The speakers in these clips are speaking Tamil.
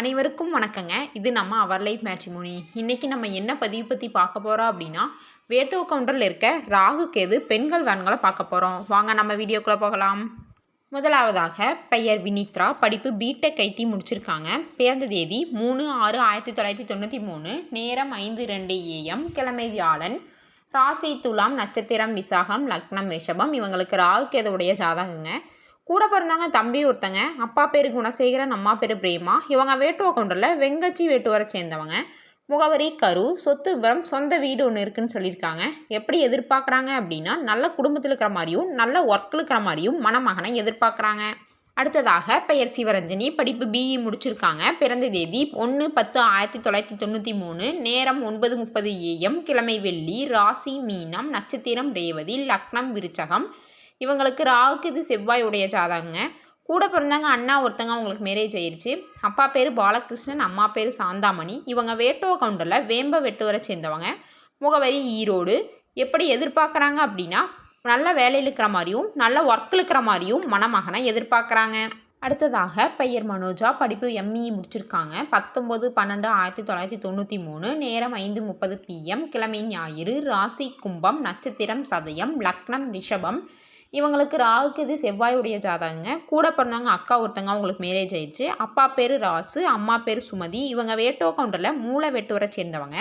அனைவருக்கும் வணக்கங்க. இது நம்ம அவர் லைஃப் மேட்ரிமோனி இன்றைக்கி நம்ம என்ன பதிவு பற்றி பார்க்க போகிறோம் அப்படின்னா வேட்டோ கவுண்டரில் இருக்க ராகு கேது பெண்கள் வேன்களை பார்க்க போகிறோம் வாங்க நம்ம வீடியோக்குள்ளே போகலாம். முதலாவதாக பெயர் வினித்ரா. படிப்பு பிடெக் ஐடி முடிச்சிருக்காங்க. பிறந்த தேதி மூணு ஆறு ஆயிரத்தி தொள்ளாயிரத்தி தொண்ணூற்றி மூணு. நேரம் ஐந்து ரெண்டு ஏஎம் கிழமை வியாழன். ராசி துலாம் நட்சத்திரம் விசாகம் லக்னம் ரிஷபம். இவங்களுக்கு ராகு கேதுவுடைய ஜாதகங்க. கூட பிறந்தாங்க தம்பி ஒருத்தங்க அப்பா பேர் குணசேகரன் அம்மா பேர் பிரேமா. இவங்க வேட்டுவ கொண்டல வெங்கச்சி வேட்டுவரை சேர்ந்தவங்க. முகவரி கரூர் சொத்து விவரம் சொந்த வீடு ஒன்று இருக்குன்னு சொல்லியிருக்காங்க. எப்படி எதிர்பார்க்குறாங்க அப்படின்னா நல்ல குடும்பத்தில் இருக்கிற மாதிரியும் நல்ல ஒர்க்கில் இருக்கிற மாதிரியும் மணமகனை எதிர்பார்க்குறாங்க. அடுத்ததாக பெயர் சிவரஞ்சனி படிப்பு பிஇ முடிச்சிருக்காங்க. பிறந்த தேதி ஒன்று பத்து ஆயிரத்தி தொள்ளாயிரத்தி தொண்ணூற்றி மூணு நேரம் ஒன்பது முப்பது ஏஎம் கிழமை வெள்ளி ராசி மீனம் நட்சத்திரம் ரேவதி லக்னம் விருச்சகம் இவங்களுக்கு ராகுக்கு இது செவ்வாய் உடைய ஜாதகங்க. கூட பிறந்தாங்க அண்ணா ஒருத்தங்க அவங்களுக்கு மேரேஜ் ஆயிடுச்சு அப்பா பேர் பாலகிருஷ்ணன் அம்மா பேர் சாந்தாமணி. இவங்க வேட்டுவ கவுண்டரில் வேம்ப வெட்டுவரை சேர்ந்தவங்க. முகவரி ஈரோடு. எப்படி எதிர்பார்க்குறாங்க அப்படின்னா நல்ல வேலையில் இருக்கிற மாதிரியும் நல்ல ஒர்க்கில் இருக்கிற மாதிரியும் மணமகனை எதிர்பார்க்குறாங்க. அடுத்ததாக பெயர் மனோஜா படிப்பு எம்இ முடிச்சிருக்காங்க. பத்தொம்பது பன்னெண்டு ஆயிரத்தி தொள்ளாயிரத்தி தொண்ணூற்றி மூணு நேரம் ஐந்து முப்பது பிஎம் கிழமை ஞாயிறு ராசி கும்பம் நட்சத்திரம் சதயம் லக்னம் ரிஷபம் இவங்களுக்கு ராகுக்கு இது செவ்வாயுடைய ஜாதகங்க. கூட பிறந்தவங்க அக்கா ஒருத்தங்க அவங்களுக்கு மேரேஜ் ஆயிடுச்சு. அப்பா பேர் ராசு அம்மா பேர் சுமதி. இவங்க வேட்டோ கவுண்டரில் மூளை வெட்டுவரை சேர்ந்தவங்க.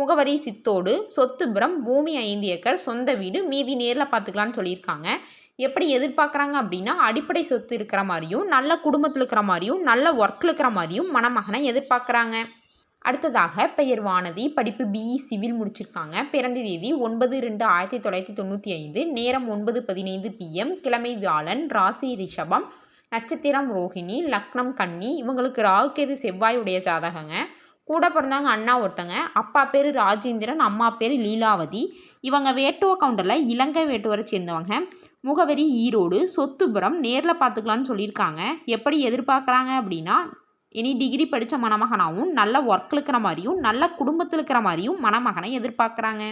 முகவரி சித்தோடு சொத்துபுரம் பூமி ஐந்து ஏக்கர் சொந்த வீடு மீதி நேரில் பார்த்துக்கலான்னு சொல்லியிருக்காங்க. எப்படி எதிர்பார்க்குறாங்க அப்படின்னா அடிப்படை சொத்து இருக்கிற மாதிரியும் நல்ல குடும்பத்தில் இருக்கிற மாதிரியும் நல்ல ஒர்க்கில் இருக்கிற மாதிரியும் மணமகனை எதிர்பார்க்குறாங்க. அடுத்ததாக பெயர் வானதி படிப்பு பிஇ சிவில் முடிச்சிருக்காங்க. பிறந்த தேதி ஒன்பது ரெண்டு ஆயிரத்தி தொள்ளாயிரத்தி தொண்ணூற்றி ஐந்து நேரம் ஒன்பது பதினைந்து பிஎம் கிழமை வியாழன் ராசி ரிஷபம் நட்சத்திரம் ரோஹிணி லக்னம் கன்னி இவங்களுக்கு ராகுகேது செவ்வாயுடைய ஜாதகங்க. கூட பிறந்தவங்க அண்ணா ஒருத்தங்க அப்பா பேர் ராஜேந்திரன் அம்மா பேர் லீலாவதி. இவங்க வேட்டுவ கவுண்டரில் இலங்கை வேட்டுவரை சேர்ந்தவங்க. முகவரி ஈரோடு சொத்துபுரம் நேரில் பார்த்துக்கலான்னு சொல்லியிருக்காங்க. எப்படி எதிர்பார்க்குறாங்க அப்படின்னா இனி டிகிரி படித்த மணமகனாகவும் நல்ல ஒர்க்கில் இருக்கிற மாதிரியும் நல்ல குடும்பத்தில் இருக்கிற மாதிரியும் மணமகனை எதிர்பார்க்குறாங்க.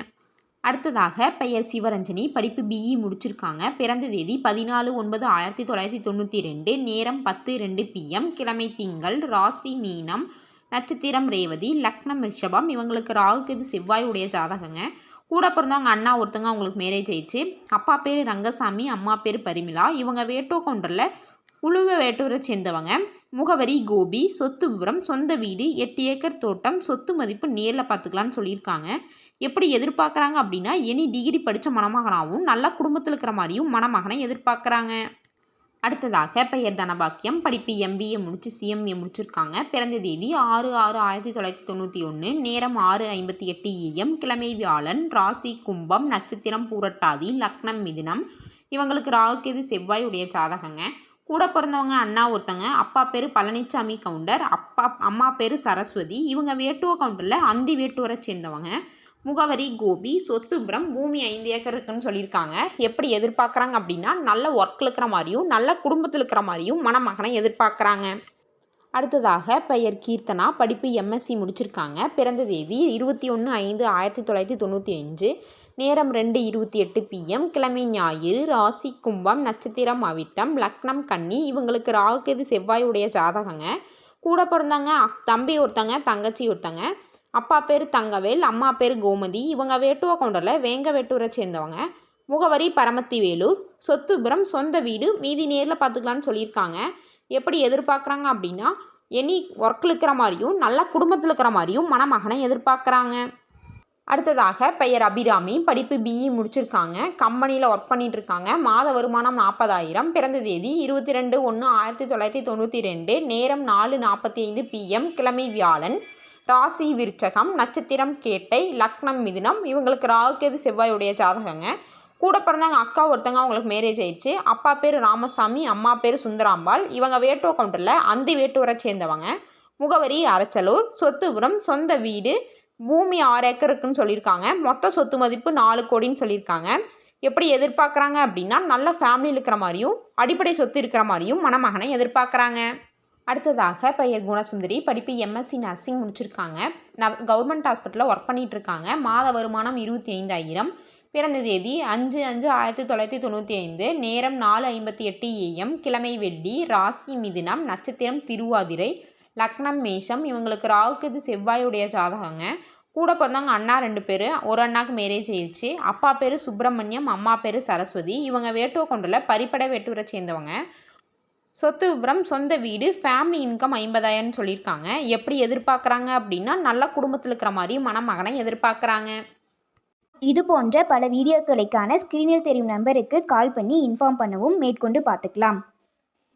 அடுத்ததாக பெயர் சிவரஞ்சனி படிப்பு பிஇ முடிச்சிருக்காங்க. பிறந்த தேதி பதினாலு ஒன்பது ஆயிரத்தி தொள்ளாயிரத்தி தொண்ணூற்றி ரெண்டு நேரம் பத்து ரெண்டு பிஎம் கிழமை திங்கள் ராசி மீனம் நட்சத்திரம் ரேவதி லக்னம் ரிஷபம் இவங்களுக்கு ராகுக்கு செவ்வாய் உடைய ஜாதகங்க. கூட பிறந்தவங்க அண்ணா ஒருத்தங்க அவங்களுக்கு மேரேஜ் ஆயிடுச்சு. அப்பா பேர் ரங்கசாமி அம்மா பேர் பரிமிளா. இவங்க வேட்டோ கவுண்டரில் உழுவ வேட்டூரை சேர்ந்தவங்க. முகவரி கோபி சொத்து விவரம் சொந்த வீடு எட்டு ஏக்கர் தோட்டம் சொத்து மதிப்பு நேரில் பார்த்துக்கலான்னு சொல்லியிருக்காங்க. எப்படி எதிர்பார்க்குறாங்க அப்படின்னா எனி டிகிரி படித்த மணமகனாகவும் நல்ல குடும்பத்தில் இருக்கிற மாதிரியும் மணமகனை எதிர்பார்க்குறாங்க. அடுத்ததாக பெயர் தனபாக்கியம். படிப்பு எம்பிஏ முடித்து சிஎம்ஏ முடிச்சிருக்காங்க. பிறந்த தேதி ஆறு ஆறு ஆயிரத்தி தொள்ளாயிரத்தி தொண்ணூற்றி ஒன்று நேரம் ஆறு ஐம்பத்தி எட்டு ஏஎம் கிழமை வியாழன் ராசி கும்பம் நட்சத்திரம் பூரட்டாதி லக்னம் மிதினம். இவங்களுக்கு ராகுக்கேது செவ்வாய் உடைய ஜாதகங்க. கூட பிறந்தவங்க அண்ணா ஒருத்தங்க அப்பா பேர் பழனிசாமி கவுண்டர் அப்பா அம்மா பேர் சரஸ்வதி இவங்க வேட்டுவ கவுண்டரில் அந்தி வேட்டுவரை சேர்ந்தவங்க. முகவரி கோபி சொத்துபுரம் பூமி ஐந்து ஏக்கர் இருக்குன்னு சொல்லியிருக்காங்க. எப்படி எதிர்பார்க்குறாங்க அப்படின்னா நல்ல ஒர்க்கில் இருக்கிற மாதிரியும் நல்ல குடும்பத்தில் இருக்கிற மாதிரியும் மணமகனை எதிர்பார்க்குறாங்க. அடுத்ததாக பெயர் கீர்த்தனா படிப்பு எம்எஸ்சி முடிச்சிருக்காங்க. பிறந்த தேதி இருபத்தி ஒன்று ஐந்து ஆயிரத்தி தொள்ளாயிரத்தி தொண்ணூற்றி அஞ்சு. நேரம் ரெண்டு இருபத்தி எட்டு பிஎம் கிழமை ஞாயிறு ராசி கும்பம் நட்சத்திரம் அவிட்டம் லக்னம் கன்னி. இவங்களுக்கு ராகுகேது செவ்வாயுடைய ஜாதகங்க. கூட பிறந்தாங்க தம்பி ஒருத்தங்க தங்கச்சி ஒருத்தங்க. அப்பா பேர் தங்கவேல் அம்மா பேர் கோமதி. இவங்க வேட்டுவ கொண்டரில் வேங்க வேட்டூரை சேர்ந்தவங்க. முகவரி பரமத்தி வேலூர் சொத்துபுரம் சொந்த வீடு மீதி நேரில் பார்த்துக்கலான்னு சொல்லியிருக்காங்க. எப்படி எதிர்பார்க்குறாங்க அப்படின்னா எனி ஒர்க்கில் இருக்கிற மாதிரியும் நல்ல குடும்பத்தில் இருக்கிற மாதிரியும் மணமகனை எதிர்பார்க்குறாங்க. அடுத்ததாக பெயர் அபிராமி படிப்பு பிஇ முடிச்சிருக்காங்க. கம்பெனியில் ஒர்க் பண்ணிட்டு இருக்காங்க மாத வருமானம் நாற்பதாயிரம் பிறந்த தேதி இருபத்தி ரெண்டு ஒன்று ஆயிரத்தி தொள்ளாயிரத்தி தொண்ணூற்றி ரெண்டு. நேரம் நாலு நாற்பத்தி ஐந்து பிஎம் கிழமை வியாழன். ராசி விருச்சகம் நட்சத்திரம் கேட்டை லக்னம் மிதுனம். இவங்களுக்கு ராகுக்கேது செவ்வாயுடைய ஜாதகங்க. கூட பிறந்தவங்க அக்கா ஒருத்தங்க அவங்களுக்கு மேரேஜ் ஆயிடுச்சு. அப்பா பேர் ராமசாமி அம்மா பேர் சுந்தராம்பாள். இவங்க வேட்டோ கவுண்டரில் அந்தி வேட்டூரை சேர்ந்தவங்க. முகவரி அரச்சலூர் சொத்துபுரம் சொந்த வீடு பூமி ஆறு ஏக்கர் இருக்குன்னு சொல்லியிருக்காங்க. மொத்த சொத்து மதிப்பு நாலு கோடின்னு சொல்லியிருக்காங்க. எப்படி எதிர்பார்க்குறாங்க அப்படின்னா நல்ல ஃபேமிலியில் இருக்கிற மாதிரியும் அடிப்படை சொத்து இருக்கிற மாதிரியும் மணமகனை எதிர்பார்க்குறாங்க. அடுத்ததாக பெயர் குணசுந்தரி படிப்பு எம்எஸ்சி நர்சிங் முடிச்சிருக்காங்க. ந கவர்மெண்ட் ஹாஸ்பிட்டலில் ஒர்க் பண்ணிகிட்டு இருக்காங்க மாத வருமானம் இருபத்தி ஐந்தாயிரம் பிறந்த தேதி அஞ்சு அஞ்சு ஆயிரத்தி தொள்ளாயிரத்தி தொண்ணூற்றி ஐந்து. நேரம் நாலு ஐம்பத்தி எட்டு ஏஎம் கிழமை வெள்ளி ராசி மிதினம் நட்சத்திரம் திருவாதிரை லக்னம் மேஷம். இவங்களுக்கு ராகுக்கு இது செவ்வாயுடைய ஜாதகங்க. கூட பிறந்தவங்க அண்ணா ரெண்டு பேர். ஒரு அண்ணாக்கு மேரேஜ் ஆயிடுச்சு. அப்பா பேர் சுப்பிரமணியம் அம்மா பேர் சரஸ்வதி. இவங்க வேட்டுவ கொண்டில் பரிப்படை வேட்டூரை சேர்ந்தவங்க. சொத்து விவரம் சொந்த வீடு ஃபேமிலி இன்கம் ஐம்பதாயிரம்னு சொல்லியிருக்காங்க. எப்படி எதிர்பார்க்குறாங்க அப்படின்னா நல்ல குடும்பத்தில் இருக்கிற மாதிரி மணமகனை எதிர்பார்க்குறாங்க. இது போன்ற பல வீடியோக்களுக்கான ஸ்க்ரீனில் தெரியும் நம்பருக்கு கால் பண்ணி இன்ஃபார்ம் பண்ணவும் மேற்கொண்டு பார்த்துக்கலாம்.